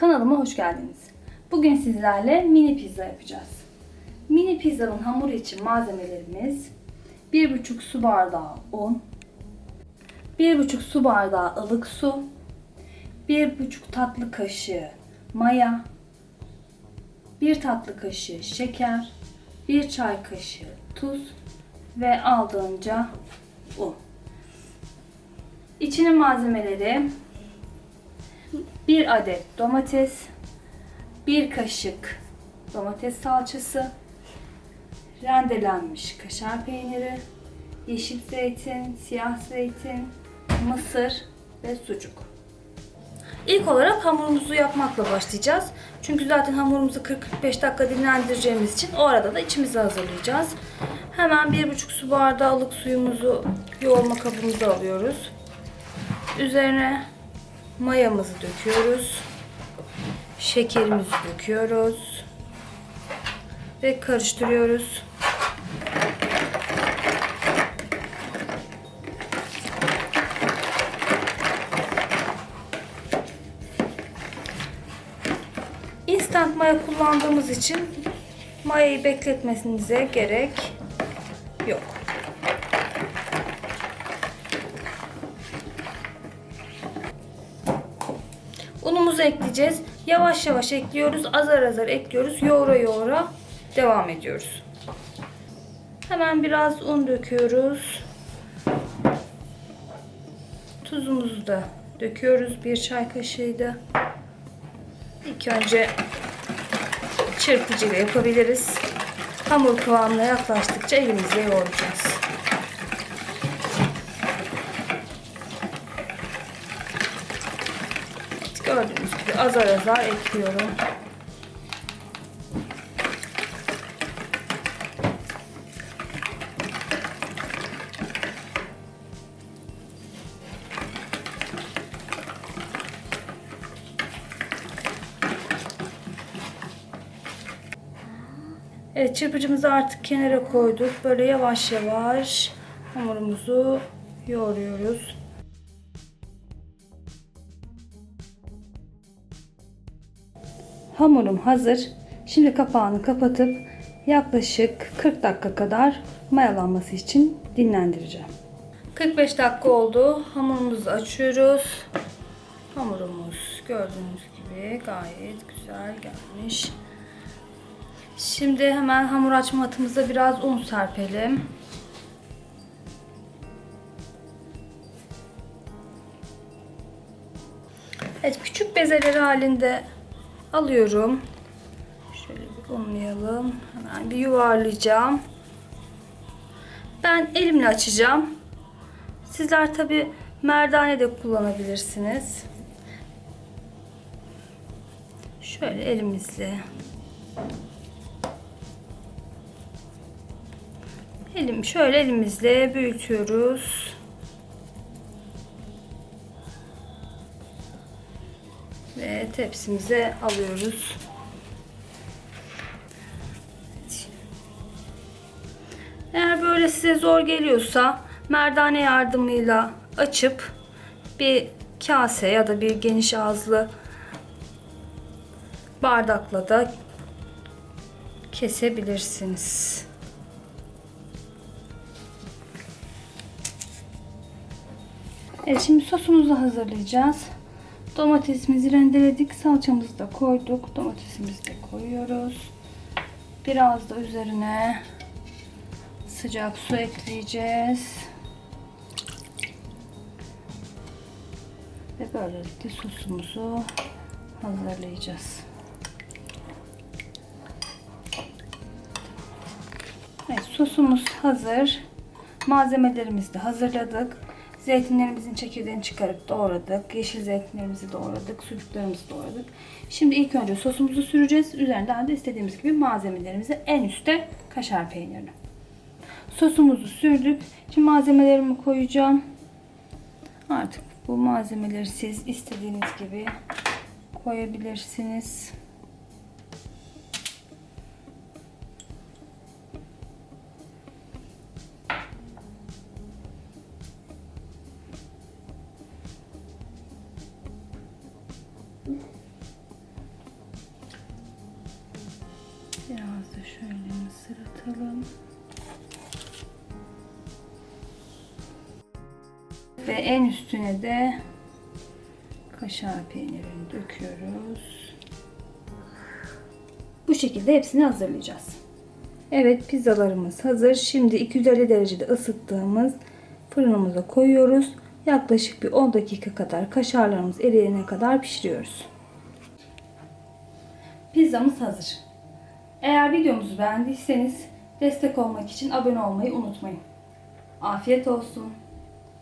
Kanalıma hoş geldiniz. Bugün sizlerle mini pizza yapacağız. Mini pizzanın hamuru için malzemelerimiz 1,5 su bardağı un, 1,5 su bardağı ılık su, 1,5 tatlı kaşığı maya, 1 tatlı kaşığı şeker, 1 çay kaşığı tuz ve aldığınca un. İçinin malzemeleri 1 adet domates, 1 kaşık domates salçası, rendelenmiş kaşar peyniri, yeşil zeytin, siyah zeytin, mısır ve sucuk. İlk olarak hamurumuzu yapmakla başlayacağız. Çünkü zaten hamurumuzu 40-45 dakika dinlendireceğimiz için o arada da içimizi hazırlayacağız. Hemen 1,5 su bardağı ılık suyumuzu yoğurma kabımıza alıyoruz. Üzerine mayamızı döküyoruz. Şekerimizi döküyoruz. Ve karıştırıyoruz. Instant maya kullandığımız için mayayı bekletmenize gerek Unumuzu ekleyeceğiz. Yavaş yavaş ekliyoruz. Azar azar ekliyoruz. Yoğura yoğura devam ediyoruz. Hemen biraz un döküyoruz. Tuzumuzu da döküyoruz. Bir çay kaşığı da. İlk önce çırpıcıyla yapabiliriz. Hamur kıvamına yaklaştıkça elimizle yoğuracağız. Gördüğünüz gibi azar azar ekliyorum. Evet çırpıcımızı artık kenara koyduk. Böyle yavaş yavaş hamurumuzu yoğuruyoruz. Hamurum hazır. Şimdi kapağını kapatıp yaklaşık 40 dakika kadar mayalanması için dinlendireceğim. 45 dakika oldu. Hamurumuzu açıyoruz. Hamurumuz gördüğünüz gibi gayet güzel gelmiş. Şimdi hemen hamur açma atımıza biraz un serpelim. Evet küçük bezeleri halinde alıyorum. Şöyle bir unlayalım. Hemen bir yuvarlayacağım. Ben elimle açacağım. Sizler tabi merdane de kullanabilirsiniz. Şöyle elimizle Elim şöyle elimizle büyütüyoruz. Ve tepsimize alıyoruz. Eğer böyle size zor geliyorsa merdane yardımıyla açıp bir kase ya da bir geniş ağızlı bardakla da kesebilirsiniz. Evet şimdi sosumuzu hazırlayacağız. Domatesimizi rendeledik. Salçamızı da koyduk. Domatesimizi de koyuyoruz. Biraz da üzerine sıcak su ekleyeceğiz. Ve böylelikle sosumuzu hazırlayacağız. Evet sosumuz hazır. Malzemelerimizi de hazırladık. Zeytinlerimizin çekirdeğini çıkarıp doğradık. Yeşil zeytinlerimizi doğradık. Sucuklarımızı doğradık. Şimdi ilk önce sosumuzu süreceğiz. Üzerinden de istediğimiz gibi malzemelerimizi en üste kaşar peynirini. Sosumuzu sürdük. Şimdi malzemelerimi koyacağım. Artık bu malzemeleri siz istediğiniz gibi koyabilirsiniz. Biraz da şöyle mısır atalım. Ve en üstüne de kaşar peynirini döküyoruz. Bu şekilde hepsini hazırlayacağız. Evet pizzalarımız hazır. Şimdi 250 derecede ısıttığımız fırınımıza koyuyoruz. Yaklaşık bir 10 dakika kadar kaşarlarımız eriyene kadar pişiriyoruz. Pizzamız hazır. Eğer videomuzu beğendiyseniz destek olmak için abone olmayı unutmayın. Afiyet olsun.